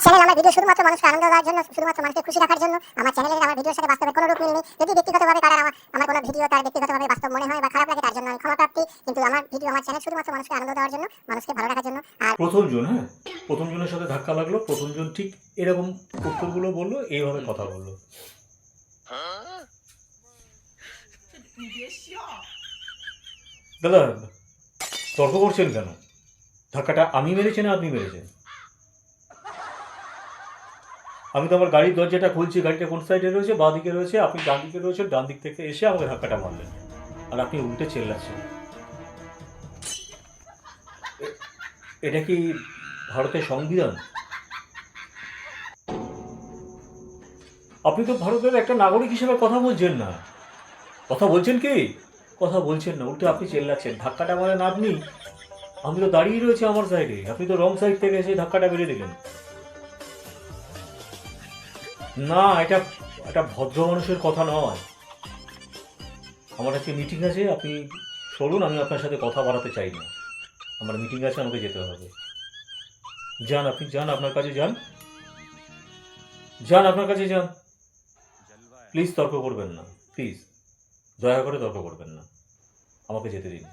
আমার চ্যানেল আমার ভিডিও শুধুমাত্র মানুষকে আনন্দ দেওয়ার জন্য, শুধুমাত্র মানুষকে খুশি রাখার জন্য, আমার চ্যানেলের আমার ভিডিওর সাথে বাস্তবে কোনো রূপ মিল নেই। যদি ব্যক্তিগতভাবে কারণ আমার কোনো ভিডিও তার ব্যক্তিগতভাবে বাস্তব মনে হয় বা খারাপ লাগে, তার জন্য আমি ক্ষমা কিন্তু আমার ভিডিও আমার চ্যানেল শুধুমাত্র মানুষকে আনন্দ দেওয়ার জন্য, মানুষকে ভালো রাখার জন্য, আর প্রথম জন হ্যাঁ? প্রথম জনের সাথে ধাক্কা লাগল, প্রথম জন ঠিক এরকম উত্তরগুলো বলল, এইভাবে কথা বলল। দাদা, তর্ক করছেন কেন? ধাক্কাটা আমি মেরেছি না আপনি মেরেছেন? আমি তো আমার গাড়ির দরজাটা খুলছি, গাড়িটা কোন সাইডে রয়েছে? বাঁ দিকে রয়েছে, আপনি ডান দিকে রয়েছেন, ডান দিক থেকে এসে আমাকে ধাক্কাটা মারলেন। আর আপনি উল্টে চেল্লাচ্ছেন। এটা কি ভারতের সংবিধান? আপনি তো ভারতের একটা নাগরিক হিসেবে কথা বলছেন না। কথা বলছেন কি? কথা বলছেন না, উল্টে আপনি চেল্লাচ্ছেন। ধাক্কাটা মারেন আপনি আমি তো দাঁড়িয়ে রয়েছি আমার সাইডে আপনি তো রং সাইড থেকে এসে ধাক্কাটা মেরে দিলেন। না, এটা একটা ভদ্র মানুষের কথা নয়। আমার আজকে মিটিং আছে, আপনি সরুন আমি আপনার সাথে কথা বাড়াতে চাই না। আমার মিটিং আছে, আমাকে যেতে হবে। যান, আপনি যান, আপনার কাছে যান। যান, আপনার কাছে যান। প্লিজ তর্ক করবেন না প্লিজ দয়া করে তর্ক করবেন না। আমাকে যেতে দিন।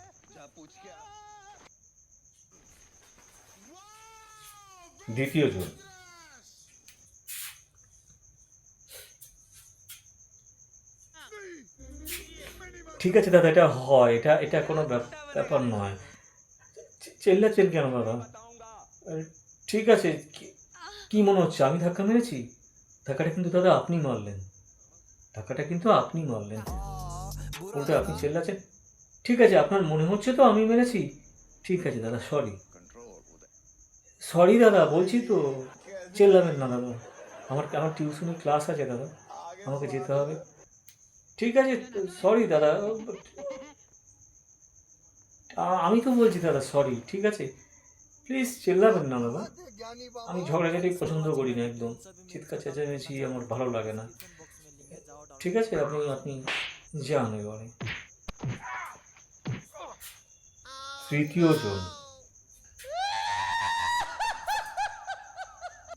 দ্বিতীয় জন ঠিক আছে দাদা, এটা হয়, এটা এটা কোনো ব্যাপ- ব্যাপার নয়। চেল্লাচ্ছেন কেন দাদা? ঠিক আছে, কি- মনে হচ্ছে, আমি ধাক্কা মেরেছি? ধাক্কাটা কিন্তু দাদা আপনি মারলেন। ধাক্কাটা কিন্তু আপনি মারলেন। ওটা আপনি চেল্লাচ্ছেন ঠিক আছে, আপনার মনে হচ্ছে তো আমি মেরেছি? ঠিক আছে দাদা সরি সরি দাদা, বলছি তো, চেল্লাবেন না দাদা। আমার আমার টিউশনি ক্লাস আছে দাদা, আমাকে যেতে হবে। ঠিক আছে সরি দাদা। আমি তো বলছি দাদা সরি ঠিক আছে? প্লিজ চেল্লাবেন না দাদা আমি ঝগড়াঝাটি পছন্দ করি না একদম। চিৎকার চেঁচামেচি আমার ভালো লাগে না। ঠিক আছে, আপনি আপনি যান এবারে। তৃতীয় জন।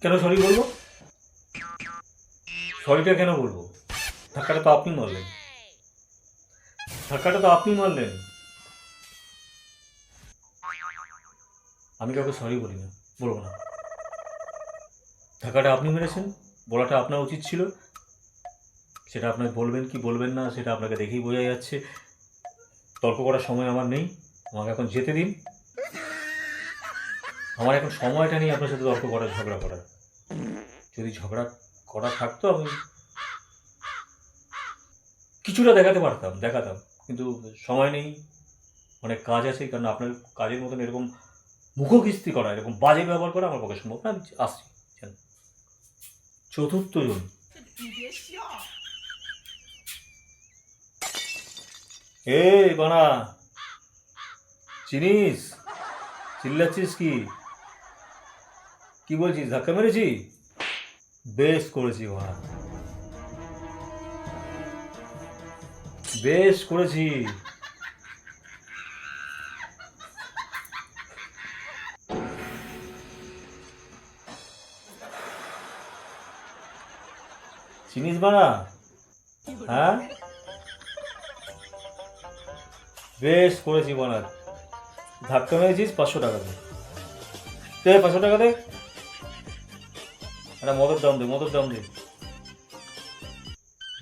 কেন সরি বলব? সরিটা কেন বলব? ধাক্কাটা তো আপনি মারলেন। ধাক্কাটা তো আপনি মারলেন। আমি কাউকে সরি বলি না, বলব না। ধাক্কাটা আপনি মেরেছেন, বলাটা আপনার উচিত ছিল। সেটা আপনার বলবেন কি বলবেন না, সেটা আপনাকে দেখেই বোঝা যাচ্ছে। তর্ক করার সময় আমার নেই, আমাকে এখন যেতে দিন। আমার এখন সময়টা নেই আপনার সাথে তর্ক করার, ঝগড়া করার। যদি ঝগড়া করা থাকতো আমি কিছুটা দেখাতে পারতাম, দেখাতাম। কিন্তু সময় নেই, অনেক কাজ আছে, কারণ আপনার কাজের মতন এরকম মুখকিস্তি করা, এরকম বাজে ব্যবহার করা আমার পক্ষে সম্ভব না। আসছি। চতুর্থ জন। এ বানা, চিনিস? চিল্লাচ্ছিস কি? কি বলছিস, ধাক্কা মেরেছি বেশ করেছি বানা বেশ করেছি। চিনিস বানা হ্যাঁ? বেশ করেছি বানা ধাক্কা মেরেছিস পাঁচশো টাকা দে। দে পাঁচশো টাকা দে। একটা মদের দাম দে, মদের দাম দে।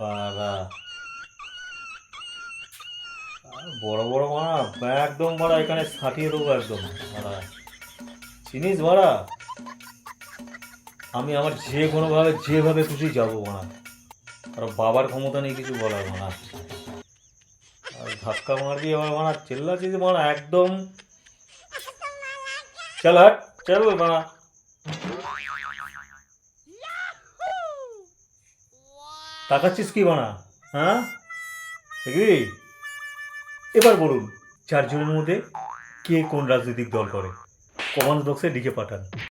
বাবা বড় বড় মারা, একদম মারা, এখানে ছাটিয়ে দেবো একদম। মারা। চিনিস মারা? আমি আমার যে কোনোভাবে, যেভাবে খুশি যাব মারা। আর বাবার ক্ষমতা নেই কিছু বলার মারা আর ধাক্কা মারবি আমার মারা চেল্লাছিস মারা, একদম। চল হাট, চল মারা। তাকাচ্ছিস কি বানা হ্যাঁ? দেখবি এবার বলুন চারজনের মধ্যে কে কোন রাজনৈতিক দল করে? কমান্ড বক্সে লিখে পাঠান।